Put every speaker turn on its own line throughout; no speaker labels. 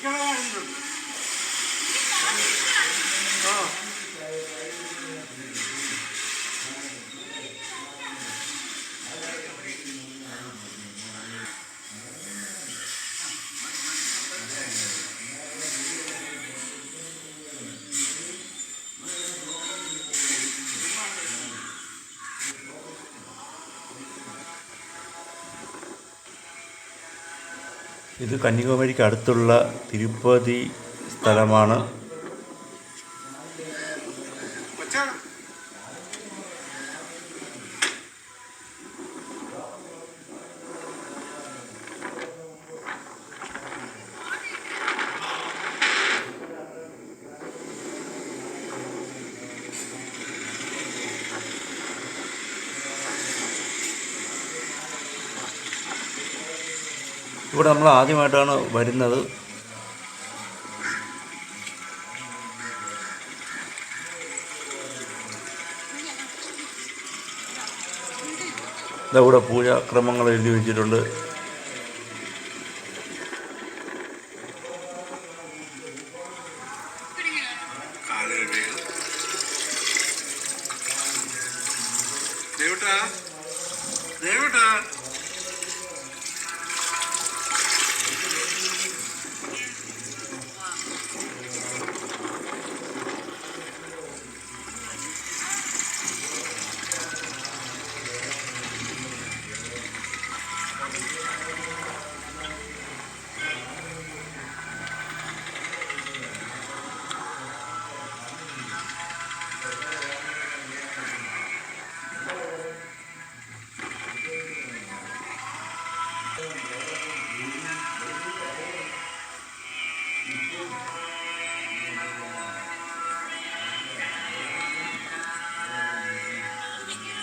力があるんです ഇത് കന്യാകുമാരിക്ക് അടുത്തുള്ള തിരുപ്പതി സ്ഥലമാണ്. ഇവിടെ നമ്മൾ ആദ്യമായിട്ടാണ് വരുന്നത്. ഇതവിടെ പൂജാക്രമങ്ങൾ എഴുതി വെച്ചിട്ടുണ്ട്.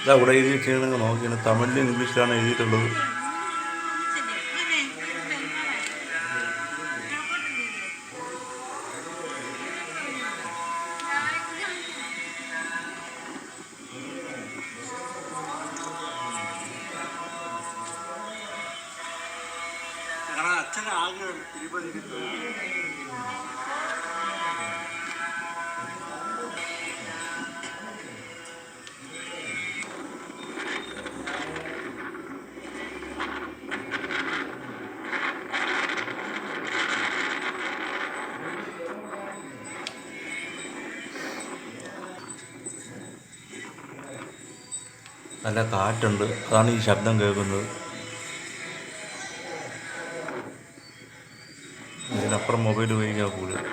ഇതാ ഇവിടെ എഴുതി വെച്ചിട്ടുണ്ടെങ്കിൽ നോക്കിയാണ്. തമിഴിലും ഇംഗ്ലീഷിലാണ് എഴുതിയിട്ടുള്ളത്. നല്ല കാറ്റുണ്ട്. അതാണ് ഈ ശബ്ദം കേൾക്കുന്നത്. ഇതിനപ്പുറം മൊബൈൽ ഉപയോഗിക്കാൻ കൂടുതൽ.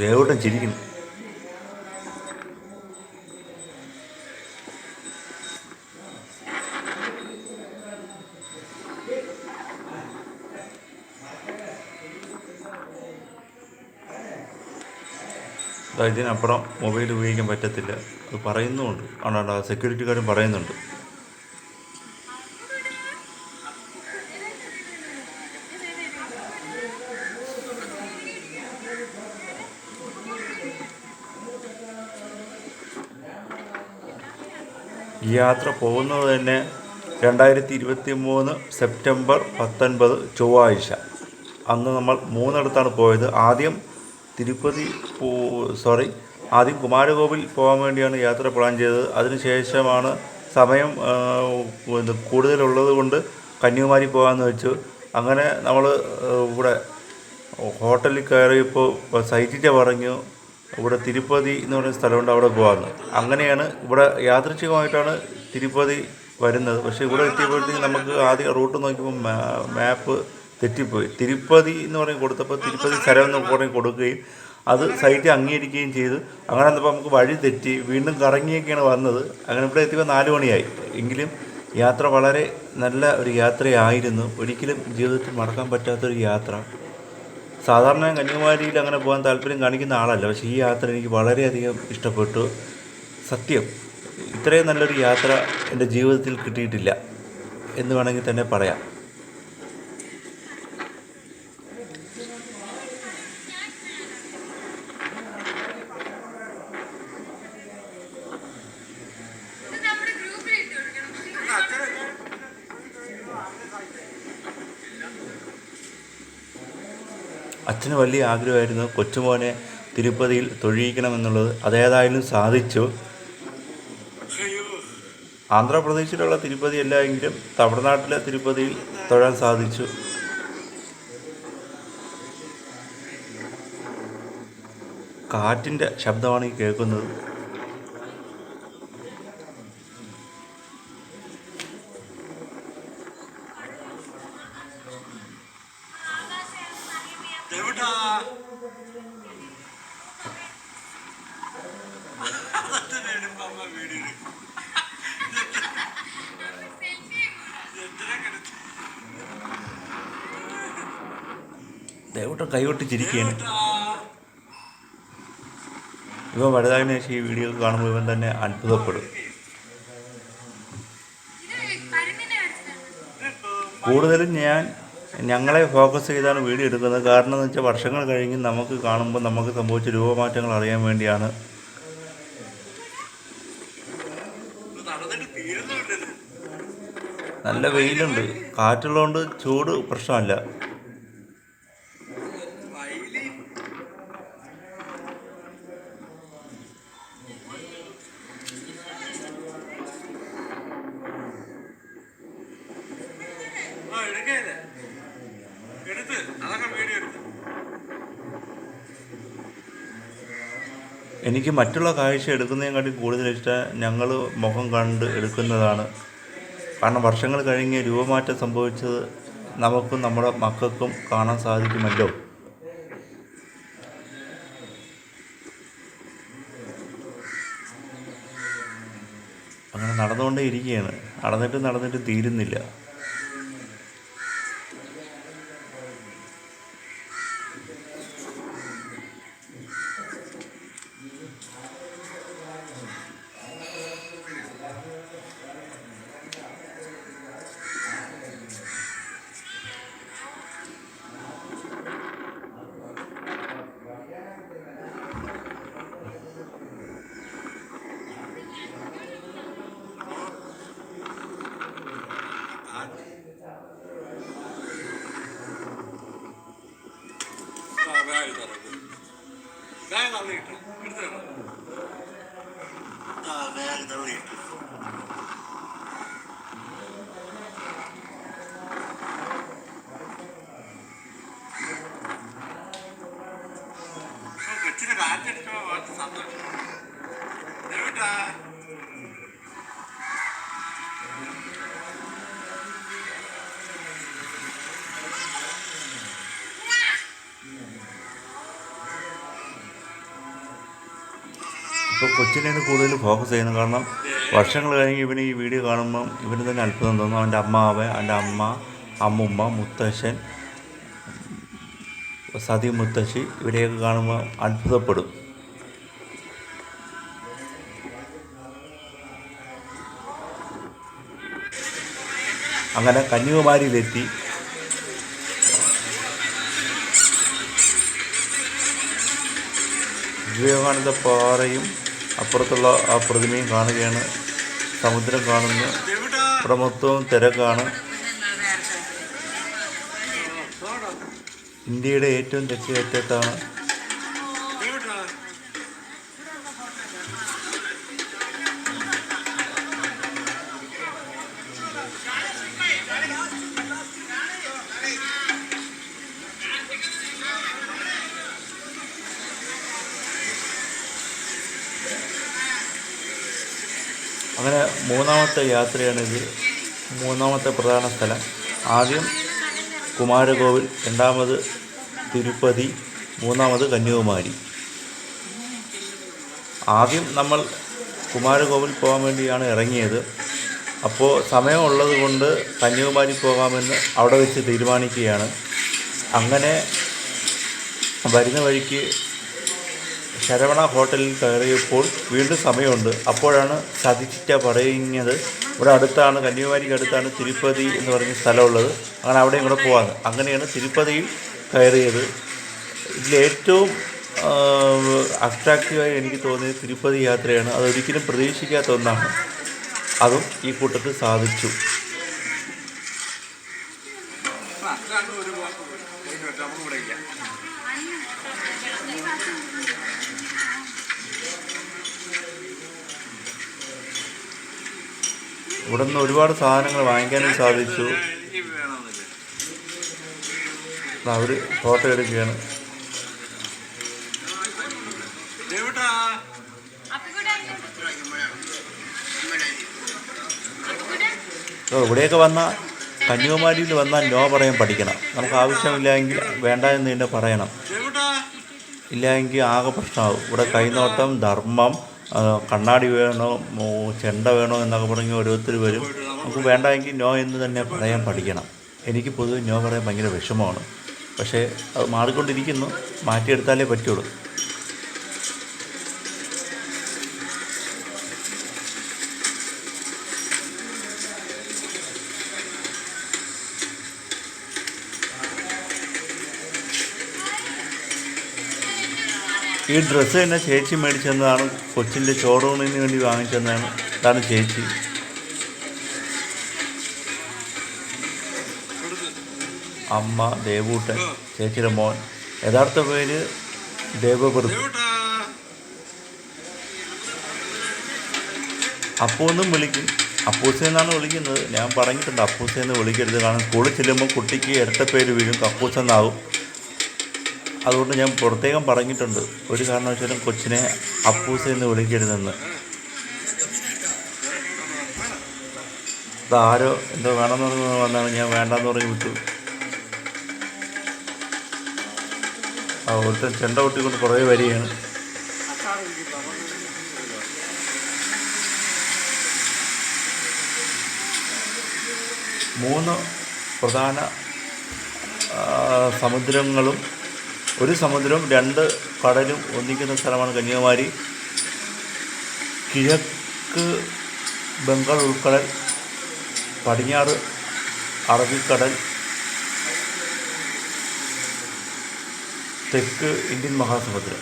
ദേവട്ടം ചിരിക്കുന്നു. ദാ ഇതിനപ്പുറം മൊബൈൽ ഉപയോഗിക്കാൻ പറ്റത്തില്ല. അത് പറയുന്നുമുണ്ട് സെക്യൂരിറ്റി സെക്യൂരിറ്റിക്കാരും പറയുന്നുണ്ട്. ഈ യാത്ര പോകുന്നത് തന്നെ രണ്ടായിരത്തി ഇരുപത്തി മൂന്ന് സെപ്റ്റംബർ പത്തൊൻപത് ചൊവ്വാഴ്ച. അന്ന് നമ്മൾ മൂന്നിടത്താണ് പോയത്. ആദ്യം തിരുപ്പതി പോ സോറി ആദ്യം കുമാരകോവിൽ പോകാൻ വേണ്ടിയാണ് യാത്ര പ്ലാൻ ചെയ്തത്. അതിനുശേഷമാണ് സമയം കൂടുതലുള്ളത് കൊണ്ട് കന്യാകുമാരി പോകാമെന്ന് വെച്ചു. അങ്ങനെ നമ്മൾ ഇവിടെ ഹോട്ടലിൽ കയറിയപ്പോൾ സൈറ്റിന്റെ പറഞ്ഞു ഇവിടെ തിരുപ്പതി എന്ന് പറയുന്ന സ്ഥലമുണ്ട് അവിടെ പോകാമെന്ന് അങ്ങനെയാണ് ഇവിടെ യാദൃച്ഛികമായിട്ടാണ് തിരുപ്പതി വരുന്നത്. പക്ഷേ ഇവിടെ എത്തിയപ്പോഴത്തേക്ക് നമുക്ക് ആദ്യം റൂട്ട് നോക്കിയപ്പോൾ മാപ്പ് തെറ്റിപ്പോയി. തിരുപ്പതി എന്ന് പറഞ്ഞ് കൊടുത്തപ്പോൾ തിരുപ്പതി സ്ഥലം എന്ന് പറഞ്ഞ് കൊടുക്കുകയും അത് സൈറ്റ് അംഗീകരിക്കുകയും ചെയ്തു. അങ്ങനെ വന്നപ്പോൾ നമുക്ക് വഴി തെറ്റി വീണ്ടും കറങ്ങിയൊക്കെയാണ് വന്നത്. അങ്ങനെ ഇവിടെ എത്തിയപ്പോൾ നാല് മണിയായി. എങ്കിലും യാത്ര വളരെ നല്ല ഒരു യാത്രയായിരുന്നു. ഒരിക്കലും ജീവിതത്തിൽ മറക്കാൻ പറ്റാത്തൊരു യാത്ര. സാധാരണ കന്യാകുമാരിയിൽ അങ്ങനെ പോകാൻ താല്പര്യം കാണിക്കുന്ന ആളല്ല. പക്ഷേ ഈ യാത്ര എനിക്ക് വളരെയധികം ഇഷ്ടപ്പെട്ടു. സത്യം ഇത്രയും നല്ലൊരു യാത്ര എന്റെ ജീവിതത്തിൽ കിട്ടിയിട്ടില്ല എന്ന് വേണമെങ്കിൽ തന്നെ പറയാം
ഇത് നമ്മുടെ ഗ്രൂപ്പിൽ ഇട്ട് കൊടുക്കണം
അച്ഛനെ
അച്ഛന് വലിയ ആഗ്രഹമായിരുന്നു കൊച്ചുമോനെ തിരുപ്പതിയിൽ തൊഴിയിക്കണമെന്നുള്ളത്. അതേതായാലും സാധിച്ചു. ആന്ധ്രാപ്രദേശിലുള്ള തിരുപ്പതി അല്ല എങ്കിലും തമിഴ്നാട്ടിലെ തിരുപ്പതിയിൽ തൊഴാൻ സാധിച്ചു. കാറ്റിന്റെ ശബ്ദമാണ് ഈ കേൾക്കുന്നത്.
ദേവട്ടം കൈവിട്ടിച്ചിരിക്കുകയാണ്
ഇവ വലുതായതിനു ശേഷം ഈ വീഡിയോ കാണുമ്പോൾ ഇവൻ തന്നെ അത്ഭുതപ്പെടും. കൂടുതലും ഞാൻ ഞങ്ങളെ ഫോക്കസ് ചെയ്താണ് വീഡിയോ എടുക്കുന്നത്. കാരണം എന്ന് വെച്ചാൽ വർഷങ്ങൾ കഴിഞ്ഞ് നമുക്ക് കാണുമ്പോൾ നമുക്ക് സംഭവിച്ച രൂപമാറ്റങ്ങൾ അറിയാൻ വേണ്ടിയാണ്. നല്ല വെയിലുണ്ട്. കാറ്റുള്ളതുകൊണ്ട് ചൂട് പ്രശ്നമല്ല.
എടുത്ത്. അതൊക്കെ വീഡിയോ എടുത്ത്.
എനിക്ക് മറ്റുള്ള കാഴ്ച എടുക്കുന്നതിനെക്കാട്ടി കൂടുതൽ ഇഷ്ടം ഞങ്ങൾ മുഖം കണ്ട് എടുക്കുന്നതാണ്. കാരണം വർഷങ്ങൾ കഴിഞ്ഞ് രൂപമാറ്റം സംഭവിച്ചത് നമുക്കും നമ്മുടെ മക്കൾക്കും കാണാൻ സാധിക്കുമല്ലോ. അങ്ങനെ നടന്നുകൊണ്ടേ ഇരിക്കുകയാണ്. നടന്നിട്ട് നടന്നിട്ട് തീരുന്നില്ല. കൊച്ചിനെയാണ് കൂടുതൽ ഫോക്കസ് ചെയ്യുന്നത് കാരണം വർഷങ്ങൾ കഴിഞ്ഞ് ഇവന് ഈ വീഡിയോ കാണുമ്പം ഇവന് തന്നെ അത്ഭുതം തോന്നും. അവന്റെ അമ്മാവ് അവന്റെ അമ്മ അമ്മുമ്മ മുത്തശ്ശൻ സതി മുത്തശ്ശി ഇവരെയൊക്കെ കാണുമ്പോൾ അത്ഭുതപ്പെടും. അങ്ങനെ കന്യാകുമാരിയിലെത്തി. വിവേകാനന്ദ പാറയും അപ്പുറത്തുള്ള ആ പ്രതിമയും കാണുകയാണ്. സമുദ്രം കാണുന്നു. ഇവിടെ മൊത്തവും തിരക്കാണ്. ഇന്ത്യയുടെ ഏറ്റവും തെക്കേ അറ്റത്താണ് അങ്ങനെ മൂന്നാമത്തെ യാത്രയാണിത്. മൂന്നാമത്തെ പ്രധാന സ്ഥലം. ആദ്യം കുമാരകോവിൽ രണ്ടാമത് തിരുപ്പതി മൂന്നാമത് കന്യാകുമാരി. ആദ്യം നമ്മൾ കുമാരകോവിൽ പോകാൻ വേണ്ടിയാണ് ഇറങ്ങിയത്. അപ്പോൾ സമയമുള്ളത് കൊണ്ട് കന്യാകുമാരി പോകാമെന്ന് അവിടെ വെച്ച് തീരുമാനിക്കുകയാണ്. അങ്ങനെ വരുന്ന വഴിക്ക് ശരവണ ഹോട്ടലിൽ കയറിയപ്പോൾ വീണ്ടും സമയമുണ്ട്. അപ്പോഴാണ് സതിച്ചിറ്റ പറയുന്നത് ഇവിടെ അടുത്താണ് കന്യാകുമാരിക്ക് അടുത്താണ് തിരുപ്പതി എന്ന് പറഞ്ഞ സ്ഥലമുള്ളത്. അങ്ങനെ അവിടെയും കൂടെ പോകാമെന്ന് അങ്ങനെയാണ് തിരുപ്പതിയിൽ കയറിയത്. ഇതിലേറ്റവും അട്രാക്റ്റീവായി എനിക്ക് തോന്നിയത് തിരുപ്പതി യാത്രയാണ്. അതൊരിക്കലും പ്രതീക്ഷിക്കാത്ത ഒന്നാണ്. അതും ഈ കൂട്ടത്തിൽ സാധിച്ചു.
ഇവിടെ
നിന്ന് ഒരുപാട് സാധനങ്ങൾ വാങ്ങിക്കാനും സാധിച്ചു. അവർ ഫോട്ടോ എടുക്കുകയാണ്. ഇവിടെയൊക്കെ വന്നാൽ കന്യാകുമാരിയിൽ വന്നാൽ നോ പറയാൻ പഠിക്കണം. നമുക്ക് ആവശ്യമില്ലെങ്കിൽ വേണ്ട എന്ന് തന്നെ പറയണം. ഇല്ലെങ്കിൽ ആകെ പ്രശ്നമാകും ഇവിടെ കൈനോട്ടം ധർമ്മം കണ്ണാടി വേണോ ചെണ്ട വേണോ എന്നൊക്കെ പറഞ്ഞ് ഓരോരുത്തർ വരും. നമുക്ക് വേണ്ടെങ്കിൽ നോ എന്ന് തന്നെ പറയാൻ പഠിക്കണം. എനിക്ക് പൊതുവെ നോ പറയാൻ ഭയങ്കര വിഷമമാണ്. പക്ഷേ അത് മാറിക്കൊണ്ടിരിക്കുന്നു. മാറ്റിയെടുത്താലേ പറ്റുള്ളൂ. ഈ ഡ്രസ്സ് തന്നെ ചേച്ചി മേടിച്ചെന്നതാണ്. കൊച്ചിന്റെ ചോറൂണിന് വേണ്ടി വാങ്ങിച്ചെന്നാണ് അതാണ് ചേച്ചി. അമ്മ ദേവൂട്ടൻ ചേച്ചിയുടെ മോൻ. യഥാർത്ഥ പേര് ദേവവൃത്
ദേവുട്ടാ.
അപ്പൂന്നും വിളിക്കും. അപ്പൂസ എന്നാണ് വിളിക്കുന്നത്. ഞാൻ പറഞ്ഞിട്ടുണ്ട് അപ്പൂസ എന്ന് വിളിക്കരുത്. കാരണം സ്കൂളിൽ ചെല്ലുമ്പോൾ കുട്ടിക്ക് ഇരട്ട പേര് വീഴും. കപ്പൂസ എന്നാവും അതുകൊണ്ട് ഞാൻ പ്രത്യേകം പറഞ്ഞിട്ടുണ്ട്. ഒരു കാരണവശാലും കൊച്ചിനെ അപ്പൂസ എന്ന് വിളിക്കരുതെന്ന്. ഇതാരോ എന്തോ വേണമെന്ന് പറഞ്ഞു വന്നാണ്. ഞാൻ വേണ്ടെന്ന് പറഞ്ഞ് വിട്ടു. ആ ഒരുത്തൻ ചെണ്ട കൊട്ടിക്കൊണ്ട് കുറേ വരികയാണ്. മൂന്ന് പ്രധാന സമുദ്രങ്ങളും ഒരു സമുദ്രവും രണ്ട് കടലും ഒന്നിക്കുന്ന സ്ഥലമാണ് കന്യാകുമാരി. കിഴക്ക് ബംഗാൾ ഉൾക്കടൽ പടിഞ്ഞാറ് അറബിക്കടൽ തെക്ക് ഇന്ത്യൻ മഹാസമുദ്രം.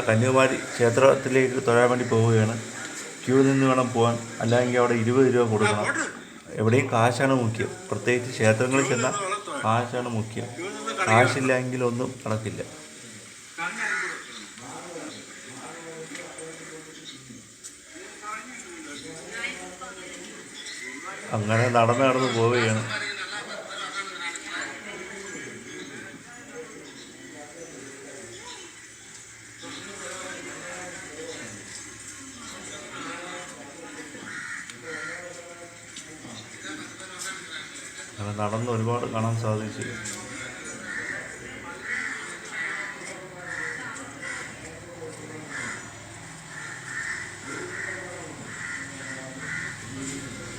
കന്യാകുമാരി ക്ഷേത്രത്തിലേക്ക് തൊഴാൻ വേണ്ടി പോവുകയാണ്. ക്യൂ നിന്ന് വേണം പോകാൻ അല്ലെങ്കിൽ അവിടെ ഇരുപത് രൂപ കൊടുക്കണം. എവിടെയും കാശാണ് മുഖ്യം. പ്രത്യേകിച്ച് ക്ഷേത്രങ്ങളിൽ ചെന്നാൽ കാശാണ് മുഖ്യം. കാശില്ലെങ്കിൽ ഒന്നും നടക്കില്ല. അങ്ങനെ നടന്ന് നടന്ന് പോവുകയാണ്. നടന്ന് ഒരുപാട് കാണാൻ സാധിച്ചു.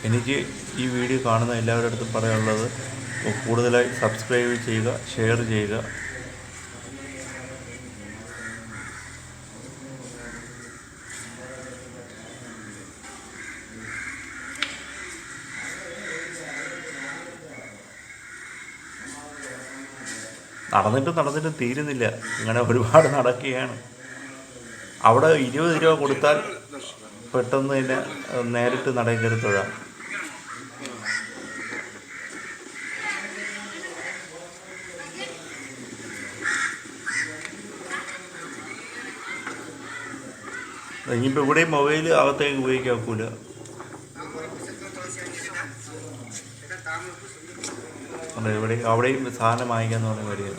എനിക്ക് ഈ വീഡിയോ കാണുന്ന എല്ലാവരുടെ അടുത്തും പറയാനുള്ളത് കൂടുതലായി സബ്സ്ക്രൈബ് ചെയ്യുക ഷെയർ ചെയ്യുക നടന്നിട്ടും നടന്നിട്ട് തീരുന്നില്ല. ഇങ്ങനെ ഒരുപാട് നടക്കുകയാണ്. അവിടെ ഇരുപത് രൂപ കൊടുത്താൽ പെട്ടെന്ന് തന്നെ നേരിട്ട് നടയിൽ കയറി തൊഴാം. ഇനിയിപ്പോൾ ഇവിടെയും മൊബൈൽ അകത്തേക്ക് ഉപയോഗിക്കാൻ ഒക്കില്ല. ഉണ്ട്. ഇവിടെ അവിടെയും സാധനം വാങ്ങിക്കാന്ന് പറഞ്ഞ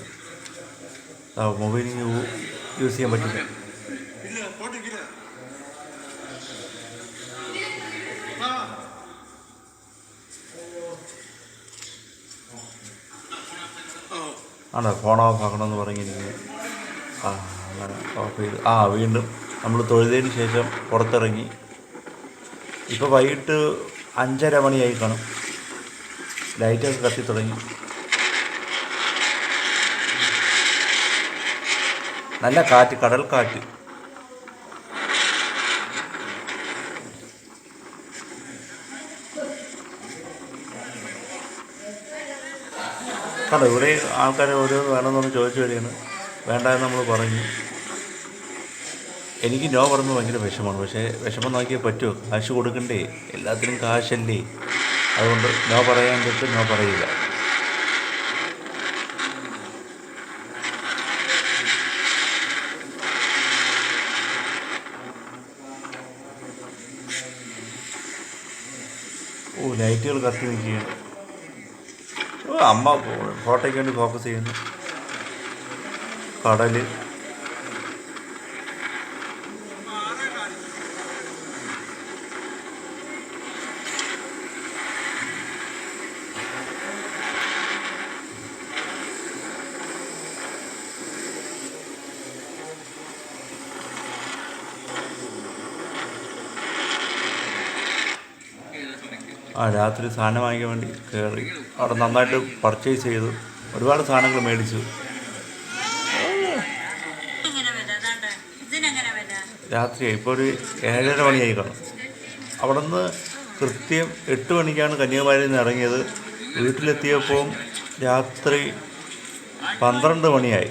ആ മൊബൈൽ യൂസ് ചെയ്യാൻ പറ്റില്ല. ആണോ? ഫോൺ ഓഫ് ആക്കണമെന്ന് പറഞ്ഞിരിക്കുന്നത് ആ അങ്ങനെ ഓഫ് ചെയ്ത്. ആ വീണ്ടും നമ്മൾ തൊഴുതതിന് ശേഷം പുറത്തിറങ്ങി. ഇപ്പോൾ വൈകിട്ട് അഞ്ചര മണിയായി കാണും. ലൈറ്റൊക്കെ കത്തി തുടങ്ങി. നല്ല കാറ്റ് കടൽ കാറ്റ്. കണ്ടോ ഇവിടെ ആൾക്കാർ ഓരോന്ന് വേണമെന്നൊന്ന് ചോദിച്ചു വരികയാണ്. വേണ്ട എന്ന് നമ്മൾ പറഞ്ഞു. എനിക്ക് നോ പറഞ്ഞു ഭയങ്കര വിഷമമാണ്. പക്ഷേ വിഷമം നോക്കിയേ പറ്റുമോ കാശ് കൊടുക്കണ്ടേ? എല്ലാത്തിനും കാശല്ലേ? അതുകൊണ്ട് നോ പറയാൻ തൊട്ട് നോ പറയില്ല. ഓ ലൈറ്റുകൾ കത്തി നിൽക്കുകയാണ്. ഓ അമ്മ ഫോട്ടോയ്ക്ക് വേണ്ടി ഫോക്കസ് ചെയ്യുന്നു. കടൽ. ആ രാത്രി സാധനം വാങ്ങിക്കാൻ വേണ്ടി കയറി അവിടെ നന്നായിട്ട് പർച്ചേസ് ചെയ്തു. ഒരുപാട് സാധനങ്ങൾ മേടിച്ചു. രാത്രി ഇപ്പോൾ ഒരു ഏഴര മണിയായി കാണും. അവിടെ നിന്ന് കൃത്യം എട്ട് മണിക്കാണ് കന്യാകുമാരിയിൽ നിന്ന് ഇറങ്ങിയത്. വീട്ടിലെത്തിയപ്പോൾ രാത്രി പന്ത്രണ്ട് മണിയായി.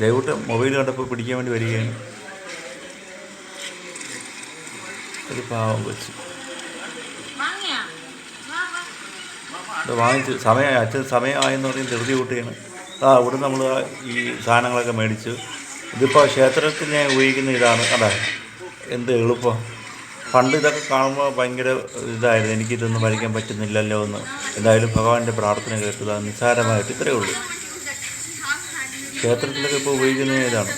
ദയവിട്ട് മൊബൈൽ കണ്ടപ്പോൾ പിടിക്കാൻ വേണ്ടി വരികയാണ്. ഒരു പാവം കൊച്ചു.
വാങ്ങിയാ വാ വാ
ഇത് വാങ്ങിച്ച് സമയമായി അച്ഛൻ സമയമായെന്ന് പറഞ്ഞ് ധൃതി കൂട്ടുകയാണ്. ആ അവിടെ നമ്മൾ ഈ സാധനങ്ങളൊക്കെ മേടിച്ചു. ഇതിപ്പോൾ ക്ഷേത്രത്തിൽ ഞാൻ ഉപയോഗിക്കുന്ന ഇതാണ്. അതാ എന്ത് എളുപ്പം. പണ്ട് ഇതൊക്കെ കാണുമ്പോൾ ഭയങ്കര ഇതായിരുന്നു. എനിക്കിതൊന്നും വരയ്ക്കാൻ പറ്റുന്നില്ലല്ലോ എന്ന്. എന്തായാലും ഭഗവാന്റെ പ്രാർത്ഥന കേട്ടത് നിസ്സാരമായിട്ട് ഇത്രയേ ഉള്ളൂ. ക്ഷേത്രത്തിലൊക്കെ ഇപ്പോൾ ഉപയോഗിക്കുന്ന ഇതാണ്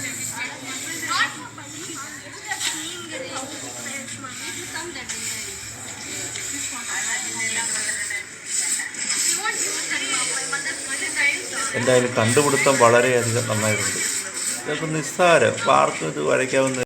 എന്തായാലും കണ്ടുപിടുത്തം വളരെയധികം നന്നായിട്ടുണ്ട്. ഇതൊക്കെ നിസ്സാരം ഇപ്പോൾ ആർക്കും ഇത് വരയ്ക്കാവുന്ന